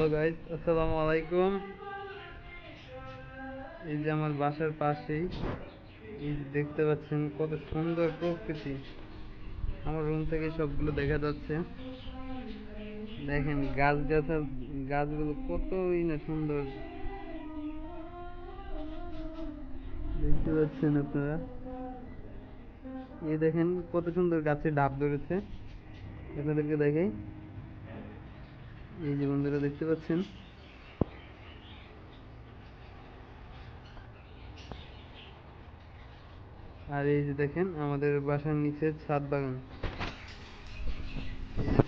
Hello guys আসসালামু আলাইকুম এই যে আমার বাসার পাশেই, এই যে দেখতে পাচ্ছেন কত সুন্দর প্রকৃতি। আমার রুম থেকে সবগুলো দেখা যাচ্ছে। দেখেন গাছ গাছা, গাছগুলো কতই না সুন্দর। দেখতে পাচ্ছেন আপনারা? এই দেখেন কত সুন্দর গাছে ডাব ধরেছে। আপনাদেরকে দেখাই। এই যে বন্ধুরা দেখতে পাচ্ছেন। আর এই যে দেখেন, আমাদের বাসার নিচে ছাদ বাগান।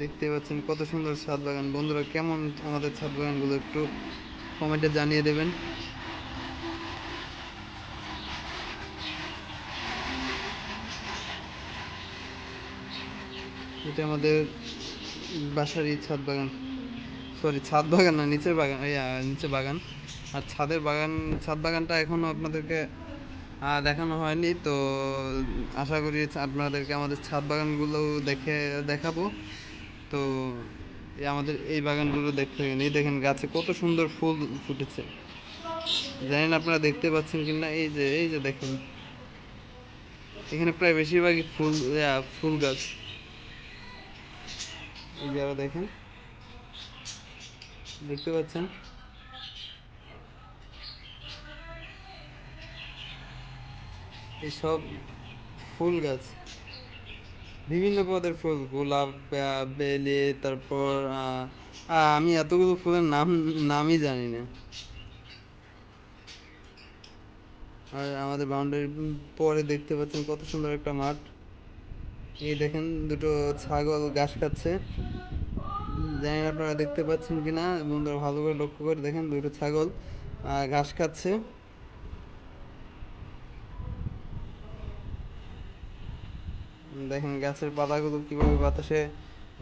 দেখতে পাচ্ছেন কত সুন্দর ছাদ বাগান। বন্ধুরা, কেমন আমাদের ছাদ বাগানগুলো একটু কমেন্টে জানিয়ে দেবেন। এটা আমাদের বাসারই ছাদ বাগান। সরি ছাদ বাগান না, নিচের বাগান নিচে বাগান। আর ছাদের বাগান, ছাদ বাগানটা এখনও আপনাদেরকে দেখানো হয়নি, তো আশা করি আপনাদেরকে আমাদের ছাদ বাগানগুলো দেখে, দেখাবো। তো আমাদের এই বাগানগুলো দেখতে এই দেখেন গাছে কত সুন্দর ফুল ফুটেছে। জানেন আপনারা দেখতে পাচ্ছেন কি না এই যে এই যে দেখেন। এখানে প্রায় বেশিরভাগই ফুল ফুল গাছ। এই দেখেন। দেখতে পাচ্ছেন? এইসব ফুল গাছ। বিভিন্ন পদের ফুল, গোলাপ বেলি, তারপর আমি এতগুলো ফুলের নাম, নামই জানি না। আর আমাদের বাউন্ডারি পরে দেখতে পাচ্ছেন কত সুন্দর একটা মাঠ। এই দেখেন, দুটো ছাগল ঘাস খাচ্ছে। জানি না আপনারা দেখতে পাচ্ছেন কিনা, বন্ধুরা ভালো করে লক্ষ্য করে দেখেন দুটো ছাগল ঘাস খাচ্ছে। দেখেন গাছের পাতাগুলো কীভাবে বাতাসে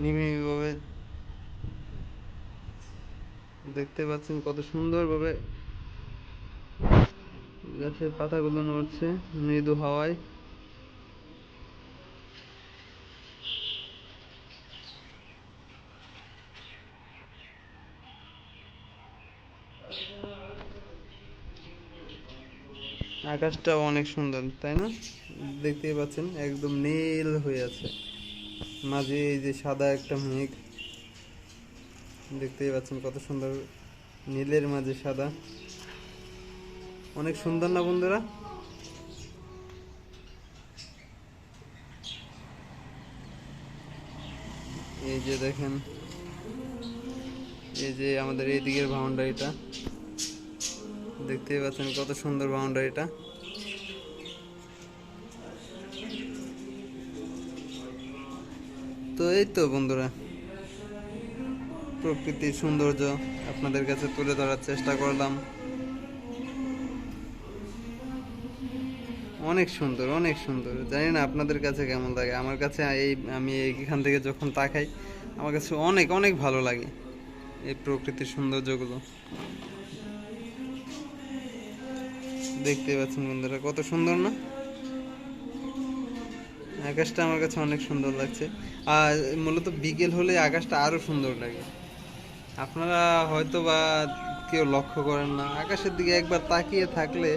নিবিড়ভাবে দেখতে পাচ্ছেন কত সুন্দরভাবে গাছের পাতাগুলো নড়ছে, মৃদু হাওয়ায়। আকাশটা অনেক সুন্দর, তাই না? দেখতেই পাচ্ছেন, একদম নীল হয়ে আছে। মাঝে এই যে সাদা একটা মেঘ, দেখতেই পাচ্ছেন কত সুন্দর নীলের মাঝে সাদা। অনেক সুন্দর না বন্ধুরা? এই যে দেখেন, এই যে আমাদের এই দিকের বাউন্ডারিটা দেখতেই পাচ্ছেন কত সুন্দর বাউন্ডারিটা তো এই তো বন্ধুরা, প্রকৃতির সৌন্দর্য আপনাদের কাছে তুলে ধরার চেষ্টা করলাম। অনেক সুন্দর অনেক সুন্দর। জানি না আপনাদের কাছে কেমন লাগে। আমার কাছে এই, আমি এইখান থেকে যখন তাকাই, আমার কাছে অনেক অনেক ভালো লাগে এই প্রকৃতির সৌন্দর্যগুলো। দেখতে পাচ্ছেন বন্ধুরা, কত সুন্দর না? আকাশটা আমার কাছে অনেক সুন্দর লাগছে। আর মূলত বিকেল হলে আকাশটা আরও সুন্দর লাগে। আপনারা হয়তো বা কেউ লক্ষ্য করেন না, আকাশের দিকে একবার তাকিয়ে থাকলে,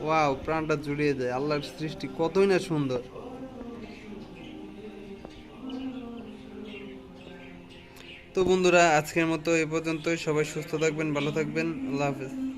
ওয়াও, প্রাণটা জুড়িয়ে যায়। আল্লাহর সৃষ্টি কতই না সুন্দর। তো বন্ধুরা, আজকের মতো এ পর্যন্তই। সবাই সুস্থ থাকবেন, ভালো থাকবেন। আল্লাহ হাফেজ।